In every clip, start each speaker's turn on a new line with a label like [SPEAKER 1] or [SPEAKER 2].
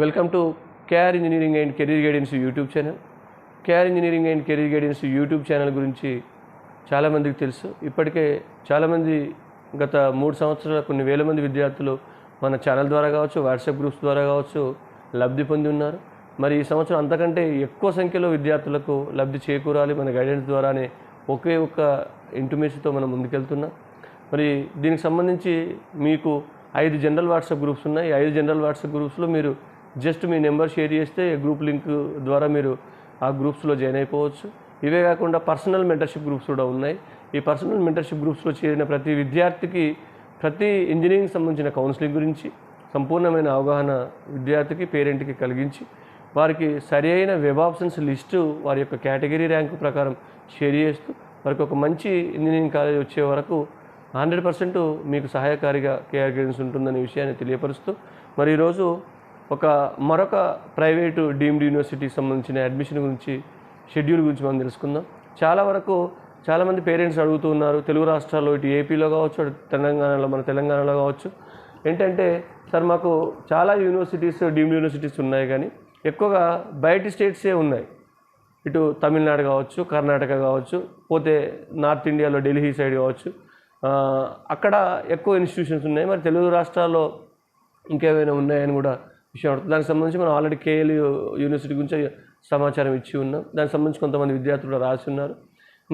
[SPEAKER 1] Welcome to KR engineering and career guidance YouTube channel. KR engineering and career guidance YouTube channel గురించి చాలామందికి తెలుసు. ఇప్పటికే చాలామంది గత మూడు సంవత్సరాల కొన్ని వేల మంది విద్యార్థులు మన ఛానల్ ద్వారా కావచ్చు వాట్సాప్ గ్రూప్స్ ద్వారా కావచ్చు లబ్ధి పొంది ఉన్నారు. మరి ఈ సంవత్సరం అంతకంటే ఎక్కువ సంఖ్యలో విద్యార్థులకు లబ్ధి చేకూరాలి మన గైడెన్స్ ద్వారానే ఒకే ఒక్క ఇంటిమేషన్తో మనం ముందుకెళ్తున్నాం. మరి దీనికి సంబంధించి మీకు ఐదు జనరల్ వాట్సాప్ గ్రూప్స్ ఉన్నాయి. ఐదు జనరల్ వాట్సాప్ గ్రూప్స్లో మీరు జస్ట్ మీ నెంబర్ షేర్ చేస్తే గ్రూప్ లింక్ ద్వారా మీరు ఆ గ్రూప్స్లో జాయిన్ అయిపోవచ్చు. ఇవే కాకుండా పర్సనల్ మెంటర్షిప్ గ్రూప్స్ కూడా ఉన్నాయి. ఈ పర్సనల్ మెంటర్షిప్ గ్రూప్స్లో చేరిన ప్రతి విద్యార్థికి ప్రతి ఇంజనీరింగ్ సంబంధించిన కౌన్సిలింగ్ గురించి సంపూర్ణమైన అవగాహన విద్యార్థికి పేరెంట్కి కలిగించి వారికి సరి అయిన వెబ్ ఆప్షన్స్ లిస్టు వారి యొక్క కేటగిరీ ర్యాంకు ప్రకారం షేర్ చేస్తూ వారికి ఒక మంచి ఇంజనీరింగ్ కాలేజ్ వచ్చే వరకు హండ్రెడ్ పర్సెంట్ మీకు సహాయకారిగా కేఆర్ గైడెన్స్ ఉంటుందనే విషయాన్ని తెలియపరుస్తూ మరి ఈరోజు ఒక మరొక ప్రైవేటు డీమ్డ్ యూనివర్సిటీకి సంబంధించిన అడ్మిషన్ గురించి షెడ్యూల్ గురించి మనం తెలుసుకుందాం. చాలా వరకు చాలామంది పేరెంట్స్ అడుగుతూ ఉన్నారు తెలుగు రాష్ట్రాల్లో ఇటు ఏపీలో కావచ్చు అటు తెలంగాణలో మన తెలంగాణలో కావచ్చు. ఏంటంటే సార్ మాకు చాలా యూనివర్సిటీస్ డీమ్డ్ యూనివర్సిటీస్ ఉన్నాయి కానీ ఎక్కువగా బయటి స్టేట్సే ఉన్నాయి. ఇటు తమిళనాడు కావచ్చు కర్ణాటక కావచ్చు పోతే నార్త్ ఇండియాలో ఢిల్లీ సైడ్ కావచ్చు. అక్కడ ఎక్కువ ఇన్స్టిట్యూషన్స్ ఉన్నాయి. మరి తెలుగు రాష్ట్రాల్లో ఇంకేమైనా ఉన్నాయని కూడా విషయం దానికి సంబంధించి మనం ఆల్రెడీ కేఎల్ యూనివర్సిటీ గురించి సమాచారం ఇచ్చి ఉన్నాం. దానికి సంబంధించి కొంతమంది విద్యార్థులు కూడా రాసి ఉన్నారు.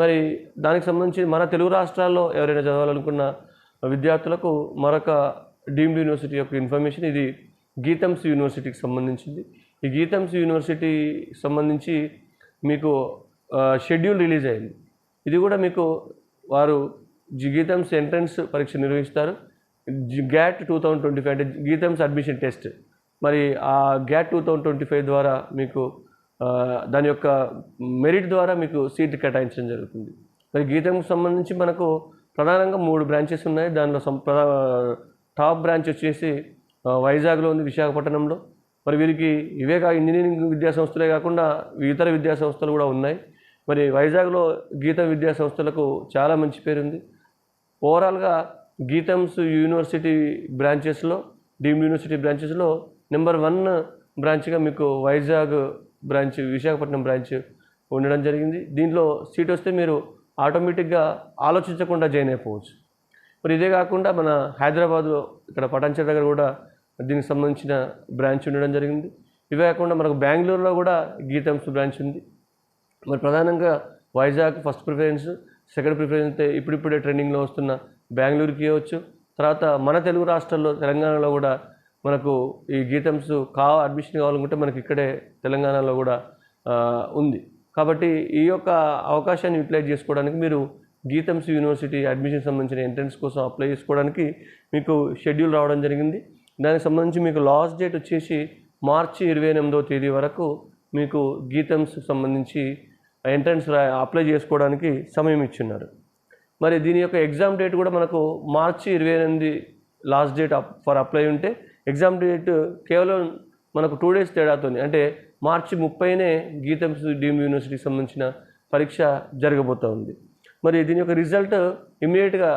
[SPEAKER 1] మరి దానికి సంబంధించి మన తెలుగు రాష్ట్రాల్లో ఎవరైనా చదవాలనుకున్న విద్యార్థులకు మరొక డీమ్డ్ యూనివర్సిటీ యొక్క ఇన్ఫర్మేషన్ ఇది గీతమ్స్ యూనివర్సిటీకి సంబంధించింది. ఈ గీతమ్స్ యూనివర్సిటీ సంబంధించి మీకు షెడ్యూల్ రిలీజ్ అయింది. ఇది కూడా మీకు వారు గీతమ్స్ ఎంట్రన్స్ పరీక్ష నిర్వహిస్తారు. GAT two thousand twenty five అంటే గీతమ్స్ అడ్మిషన్ టెస్ట్. మరి ఆ GAT two thousand twenty five ద్వారా మీకు దాని యొక్క మెరిట్ ద్వారా మీకు సీట్ కేటాయించడం జరుగుతుంది. మరి గీతంకు సంబంధించి మనకు ప్రధానంగా మూడు బ్రాంచెస్ ఉన్నాయి. దానిలో సం టాప్ బ్రాంచ్ వచ్చేసి వైజాగ్లో ఉంది విశాఖపట్నంలో. మరి వీరికి ఇవే కా ఇంజనీరింగ్ విద్యా సంస్థలే కాకుండా ఇతర విద్యా సంస్థలు కూడా ఉన్నాయి. మరి వైజాగ్లో గీతం విద్యా సంస్థలకు చాలా మంచి పేరు ఉంది ఓవరాల్గా గీతమ్స్ యూనివర్సిటీ బ్రాంచెస్లో డీమ్డ్ యూనివర్సిటీ బ్రాంచెస్లో నెంబర్ వన్ బ్రాంచ్గా మీకు వైజాగ్ బ్రాంచ్ విశాఖపట్నం బ్రాంచ్ ఉండడం జరిగింది. దీంట్లో సీట్ వస్తే మీరు ఆటోమేటిక్గా ఆలోచించకుండా జాయిన్ అయిపోవచ్చు. మరి ఇదే కాకుండా మన హైదరాబాద్లో ఇక్కడ పటాన్చెరు దగ్గర కూడా దీనికి సంబంధించిన బ్రాంచ్ ఉండడం జరిగింది. ఇవే కాకుండా మనకు బెంగళూరులో కూడా గీతమ్స్ బ్రాంచ్ ఉంది. మరి ప్రధానంగా Vizag first preference second preference అయితే ఇప్పుడిప్పుడే ట్రెండింగ్లో వస్తున్న బెంగళూరుకి ఇవ్వచ్చు. తర్వాత మన తెలుగు రాష్ట్రాల్లో తెలంగాణలో కూడా మనకు ఈ గీతమ్స్ కా అడ్మిషన్ కావాలనుకుంటే మనకి ఇక్కడే తెలంగాణలో కూడా ఉంది. కాబట్టి ఈ యొక్క అవకాశాన్ని యూటిలైజ్ చేసుకోవడానికి మీరు గీతమ్స్ యూనివర్సిటీ అడ్మిషన్ సంబంధించిన ఎంట్రన్స్ కోసం అప్లై చేసుకోవడానికి మీకు షెడ్యూల్ రావడం జరిగింది. దానికి సంబంధించి మీకు లాస్ట్ డేట్ వచ్చేసి మార్చి ఇరవై ఎనిమిదవ తేదీ వరకు మీకు గీతమ్స్ సంబంధించి ఎంట్రన్స్ రా అప్లై చేసుకోవడానికి సమయం ఇచ్చున్నారు. మరి దీని యొక్క ఎగ్జామ్ డేట్ కూడా మనకు మార్చి ఇరవై ఎనిమిది లాస్ట్ డేట్ ఫర్ అప్లై ఉంటే ఎగ్జామ్ డేట్ కేవలం మనకు టూ డేస్ తేడాతోని అంటే మార్చి ముప్పైనే గీతమ్స్ డీమ్ యూనివర్సిటీకి సంబంధించిన పరీక్ష జరగబోతూ ఉంది. మరి దీని యొక్క రిజల్ట్ ఇమీడియట్గా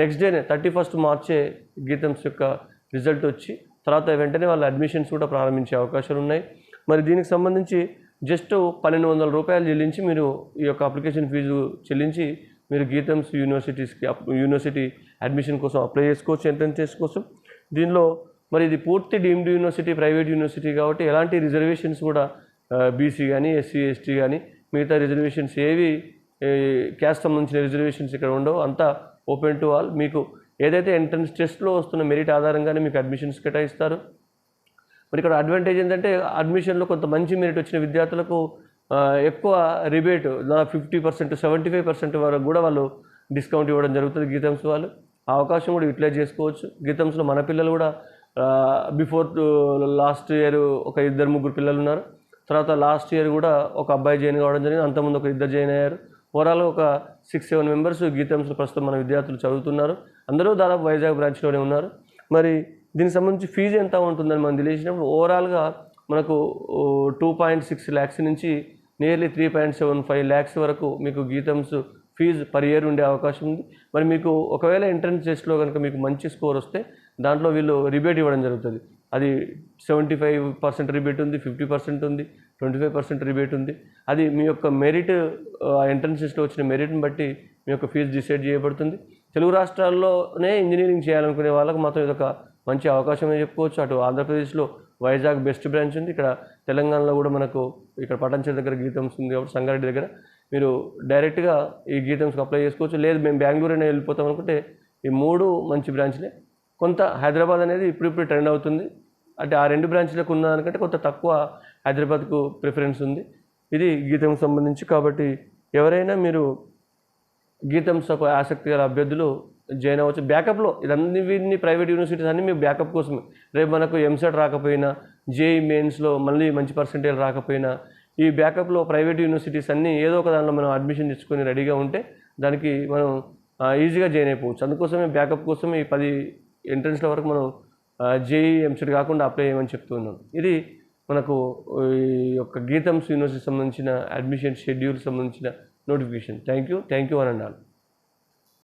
[SPEAKER 1] నెక్స్ట్ డేనే థర్టీ ఫస్ట్ మార్చే గీతమ్స్ యొక్క రిజల్ట్ వచ్చి తర్వాత వెంటనే వాళ్ళ అడ్మిషన్స్ కూడా ప్రారంభించే అవకాశాలు ఉన్నాయి. మరి దీనికి సంబంధించి జస్ట్ పన్నెండు వందల రూపాయలు చెల్లించి మీరు ఈ యొక్క అప్లికేషన్ ఫీజు చెల్లించి మీరు గీతమ్స్ యూనివర్సిటీస్కి యూనివర్సిటీ అడ్మిషన్ కోసం అప్లై చేసుకోవచ్చు ఎంట్రన్స్ చేసుకోవచ్చు. దీనిలో మరి ఇది పూర్తి డీమ్డ్ యూనివర్సిటీ ప్రైవేట్ యూనివర్సిటీ కాబట్టి ఎలాంటి రిజర్వేషన్స్ కూడా బీసీ కానీ ఎస్సీ ఎస్టీ కానీ మిగతా రిజర్వేషన్స్ ఏవి క్యాస్ట్ సంబంధించిన రిజర్వేషన్స్ ఇక్కడ ఉండవు. అంతా ఓపెన్ టు ఆల్. మీకు ఏదైతే ఎంట్రన్స్ టెస్ట్లో వస్తున్న మెరిట్ ఆధారంగానే మీకు అడ్మిషన్స్ కేటాయిస్తారు. మరి ఇక్కడ అడ్వాంటేజ్ ఏంటంటే అడ్మిషన్లో కొంత మంచి మెరిట్ వచ్చిన విద్యార్థులకు ఎక్కువ rebate fifty percent seventy five percent వరకు కూడా వాళ్ళు డిస్కౌంట్ ఇవ్వడం జరుగుతుంది గీతమ్స్ వాళ్ళు. ఆ అవకాశం కూడా యూటిలైజ్ చేసుకోవచ్చు. గీతమ్స్లో మన పిల్లలు కూడా బిఫోర్ లాస్ట్ ఇయర్ ఒక ఇద్దరు ముగ్గురు పిల్లలు ఉన్నారు. తర్వాత లాస్ట్ ఇయర్ కూడా ఒక అబ్బాయి జాయిన్ కావడం జరిగింది. అంతకుముందు ఒక ఇద్దరు జాయిన్ అయ్యారు. ఓవరాల్ ఒక సిక్స్ సెవెన్ మెంబర్స్ గీతంస్లో ప్రస్తుతం మన విద్యార్థులు చదువుతున్నారు. అందరూ దాదాపు వైజాగ్ బ్రాంచ్లోనే ఉన్నారు. మరి దీనికి సంబంధించి ఫీజు ఎంత ఉంటుందని మనం తెలియజేసినప్పుడు ఓవరాల్గా మనకు టూ పాయింట్ సిక్స్ ల్యాక్స్ నుంచి nearly three point seven five lakhs వరకు మీకు గీతమ్స్ ఫీజు పర్ ఇయర్ ఉండే అవకాశం ఉంది. మరి మీకు ఒకవేళ ఎంట్రన్స్ టెస్ట్లో కనుక మీకు మంచి స్కోర్ వస్తే దాంట్లో వీళ్ళు రిబేట్ ఇవ్వడం జరుగుతుంది. అది సెవెంటీ ఫైవ్ పర్సెంట్ రిబేట్ ఉంది ఫిఫ్టీ పర్సెంట్ ఉంది ట్వంటీ ఫైవ్ పర్సెంట్ రిబేట్ ఉంది. అది మీ యొక్క మెరిట్ ఎంట్రన్సెస్లో వచ్చిన మెరిట్ని బట్టి మీ యొక్క ఫీజు డిసైడ్ చేయబడుతుంది. తెలుగు రాష్ట్రాల్లోనే ఇంజనీరింగ్ చేయాలనుకునే వాళ్ళకు మాత్రం ఇదొక మంచి అవకాశం అని చెప్పుకోవచ్చు. అటు ఆంధ్రప్రదేశ్లో వైజాగ్ బెస్ట్ బ్రాంచ్ ఉంది. ఇక్కడ తెలంగాణలో కూడా మనకు ఇక్కడ పటంచర్ దగ్గర గీతమ్స్ ఉంది కాబట్టి సంగారెడ్డి దగ్గర. మీరు డైరెక్ట్గా ఈ గీతమ్స్కి అప్లై చేసుకోవచ్చు. లేదు మేము బెంగళూరు అయినా వెళ్ళిపోతాం అనుకుంటే ఈ మూడు మంచి బ్రాంచ్లే. కొంత హైదరాబాద్ అనేది ఇప్పుడిప్పుడు ట్రెండ్ అవుతుంది. అంటే ఆ రెండు బ్రాంచ్లకు ఉన్న దానికంటే కొంత తక్కువ హైదరాబాద్కు ప్రిఫరెన్స్ ఉంది. ఇది గీతంకి సంబంధించి కాబట్టి ఎవరైనా మీరు గీతం సభ ఆసక్తి గల అభ్యర్థులు జాయిన్ అవ్వచ్చు. బ్యాకప్లో ఇదన్నీ వీటిని ప్రైవేట్ యూనివర్సిటీస్ అన్నీ మీ బ్యాకప్ కోసమే. రేపు మనకు ఎంసెట్ రాకపోయినా జేఈ మెయిన్స్లో మళ్ళీ మంచి పర్సంటేజ్ రాకపోయినా ఈ బ్యాకప్లో ప్రైవేట్ యూనివర్సిటీస్ అన్నీ ఏదో ఒక దానిలో మనం అడ్మిషన్ తెచ్చుకొని రెడీగా ఉంటే దానికి మనం ఈజీగా జాయిన్ అయిపోవచ్చు. అందుకోసమే బ్యాకప్ కోసమే ఈ పది ఎంట్రన్స్ల వరకు మనం జేఈ ఎంసెట్ కాకుండా అప్లై చేయమని చెప్తున్నాం ఇది మనకు ఈ యొక్క గీతమ్స్ యూనివర్సిటీ సంబంధించిన అడ్మిషన్ షెడ్యూల్ సంబంధించిన notification. Thank you thank you అని అన్నాను